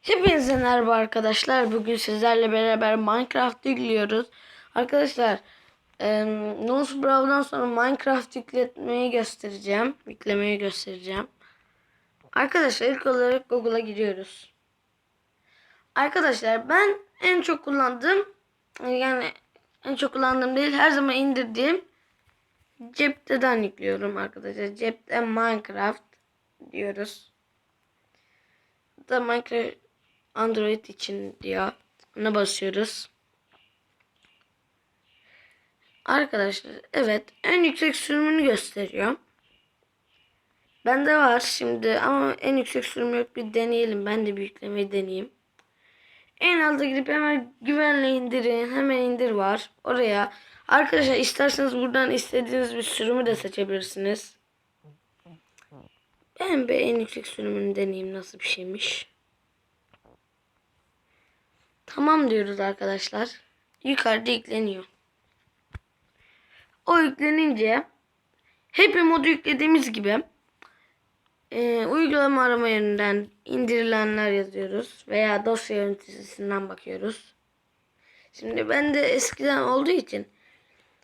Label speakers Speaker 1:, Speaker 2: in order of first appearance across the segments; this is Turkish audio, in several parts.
Speaker 1: Hepinize merhaba arkadaşlar. Bugün sizlerle beraber Minecraft yüklüyoruz. Arkadaşlar, e, Nose Brow'dan sonra Minecraft yükletmeyi göstereceğim. Yüklemeyi göstereceğim. Arkadaşlar ilk olarak Google'a giriyoruz. Arkadaşlar ben en çok kullandığım yani en çok kullandığım değil her zaman indirdiğim cepten yüklüyorum arkadaşlar. Cepten Minecraft diyoruz da Minecraft Android için diyor. Ona basıyoruz. Arkadaşlar evet en yüksek sürümünü gösteriyor. Bende var şimdi ama en yüksek sürüm yok bir deneyelim. Ben de bir yüklemeyi deneyeyim. En alta gidip hemen güvenle indirin. Hemen indir var. Oraya. Arkadaşlar isterseniz buradan istediğiniz bir sürümü de seçebilirsiniz. Ben bir en yüksek sürümünü deneyeyim nasıl bir şeymiş. Tamam diyoruz arkadaşlar. Yukarıda yükleniyor. O yüklenince Happy modu yüklediğimiz gibi e, uygulama arama yerinden indirilenler yazıyoruz veya dosya yöneticisinden bakıyoruz. Şimdi ben de eskiden olduğu için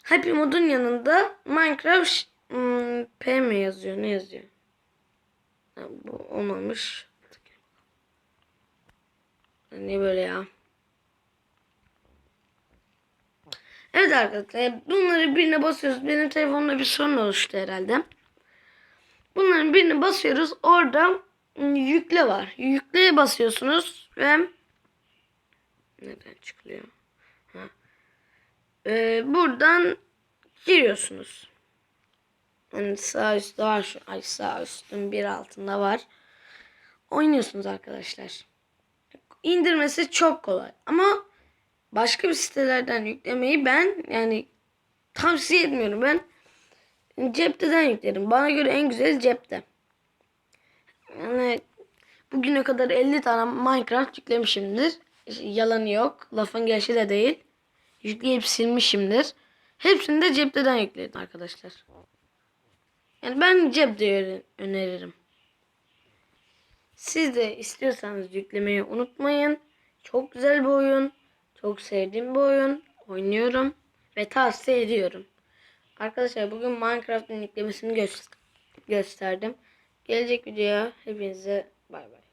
Speaker 1: Happy modun yanında Minecraft hmm, PM yazıyor. Ne yazıyor? Ha, bu olmamış. Ne böyle ya? Evet arkadaşlar bunları birine basıyoruz. Benim telefonumda bir sorun oluştu herhalde. Bunların birini basıyoruz. Orada ım, yükle var. Yükleye basıyorsunuz ve neden çıkıyor? Ha. Ee, buradan giriyorsunuz. Yani sağ üstte var şu. Ay sağ üstün bir altında var. Oynuyorsunuz arkadaşlar. İndirmesi çok kolay. Ama başka bir sitelerden yüklemeyi ben yani tavsiye etmiyorum. Ben cepten yüklerim. Bana göre en güzeli cepte. Yani bugüne kadar 50 tane Minecraft yüklemişimdir. Yalanı yok. Lafın gelişi de değil. Yükleyip silmişimdir. Hepsini de cepten yükledim arkadaşlar. Yani ben cepte öneririm. Siz de istiyorsanız yüklemeyi unutmayın. Çok güzel bir oyun. Çok sevdiğim bir oyun. Oynuyorum ve tavsiye ediyorum. Arkadaşlar bugün Minecraft'ın yüklemesini gö- gösterdim. Gelecek videoya hepinize bay bay.